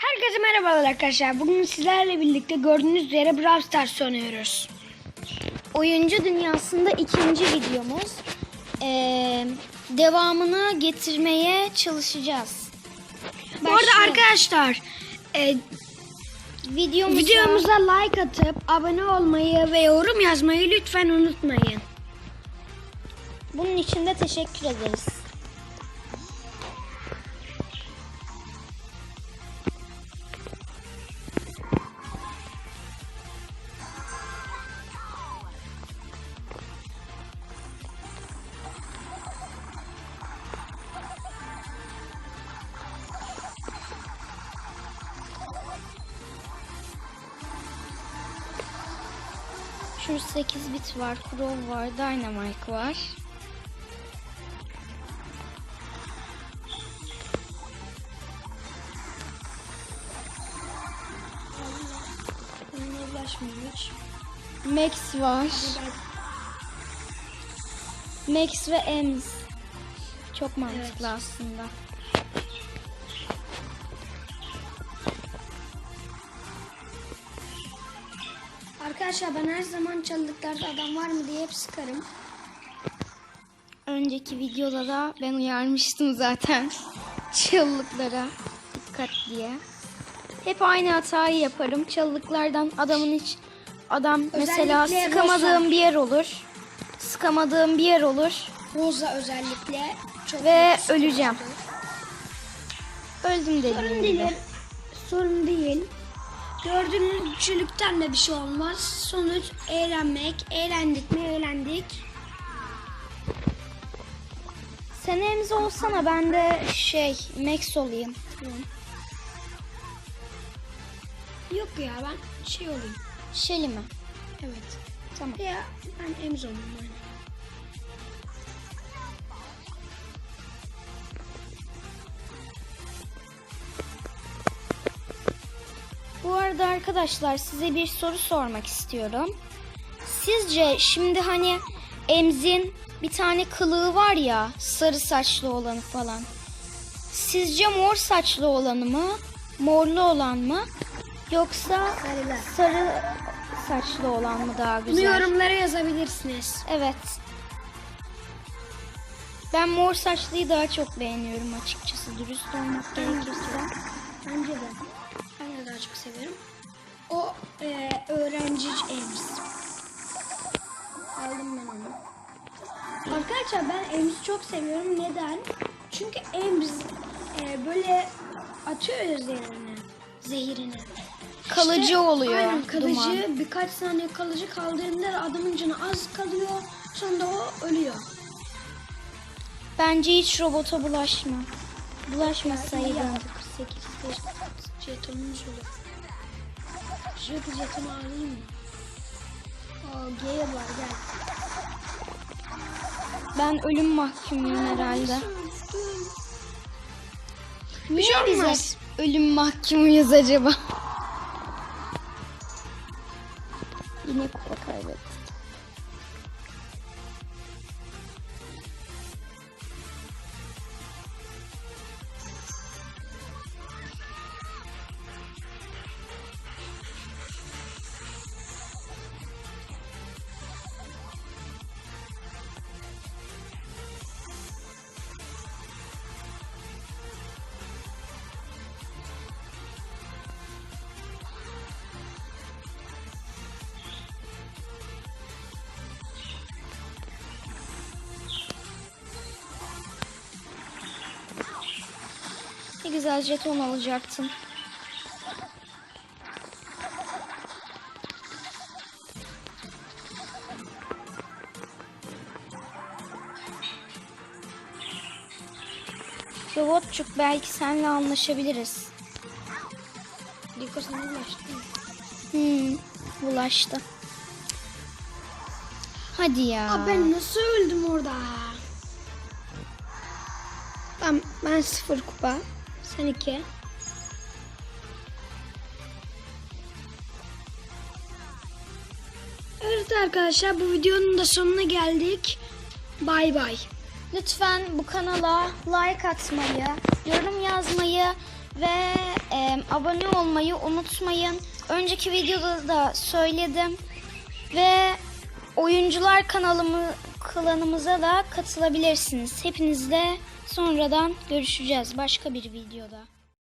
Herkese merhabalar arkadaşlar. Bugün sizlerle birlikte gördüğünüz üzere Brawl Stars oynuyoruz. Oyuncu dünyasında ikinci videomuz. Ee, devamını getirmeye çalışacağız. Bu arada arkadaşlar e, videomuza, videomuza like atıp abone olmayı ve yorum yazmayı lütfen unutmayın. bunun için de teşekkür ederiz. Şu 8 bit var, Crow var, Dynamite var. Max var. Max ve Ems. Çok mantıklı aslında. Arkadaşlar ben her zaman çaldıklarda adam var mı diye hep sıkarım. Önceki videoda da ben uyarmıştım zaten. Çığlıklara dikkat diye. Hep aynı hatayı yaparım. Çalılıklardan adamın hiç adam mesela Özellikle sıkamadığım Rosa. bir yer olur. Sıkamadığım bir yer olur Rosa özellikle çok ve öleceğim. Öldüm dediğim Sorun gibi. değil. Sorun değil. Gördüğünüz üçlükten de bir şey olmaz. Sonuç eğlenmek. Eğlendik mi eğlendik. Sen Ems olsana ben de şey Max olayım. Yok ya ben şey olayım. Shelly mi? Evet. Tamam. Ya ben emz olayım yani. Arada arkadaşlar size bir soru sormak istiyorum. Sizce şimdi hani Emz'in bir tane kılığı var ya sarı saçlı olanı falan. Sizce mor saçlı olanı mı? Morlu olan mı? Yoksa Sarılar. sarı saçlı olan mı daha Bunu güzel? yorumlara yazabilirsiniz. Evet. Ben mor saçlıyı daha çok beğeniyorum açıkçası dürüst olmak gerekirse. Bence de. De daha çok severim. O e, öğrenci emz. Aldım ben onu. Arkadaşlar ben emzi çok seviyorum. Neden? Çünkü emz e, böyle atıyor ya zehirini. Zehirini. Kalıcı İşte, oluyor. Aynen kalıcı. duman. Birkaç saniye kalıcı kaldığında da adamın canı az kalıyor. Sonra o ölüyor. Bence hiç robota bulaşma. Bulaşmasaydın. 48 jetonumuz olur. Şu jetonu alayım mı? Aa Gale var gel. Ben ölüm mahkumuyum herhalde. Bir şey olmaz. ölüm mahkumuyuz acaba? Yine kupa kaybettik. Güzel jeton alacaktım. Robotçuk belki seninle anlaşabiliriz. Diko sana ulaştı. Hmm, bulaştı. Hadi ya. Aa ben nasıl öldüm orada? Ben, ben sıfır kupa. Sen iki. Evet arkadaşlar bu videonun da sonuna geldik. Bay bay. Lütfen bu kanala like atmayı, yorum yazmayı ve e, abone olmayı unutmayın. Önceki videoda da söyledim. Ve oyuncular kanalımı klanımıza da katılabilirsiniz. Hepinizle sonradan görüşeceğiz başka bir videoda.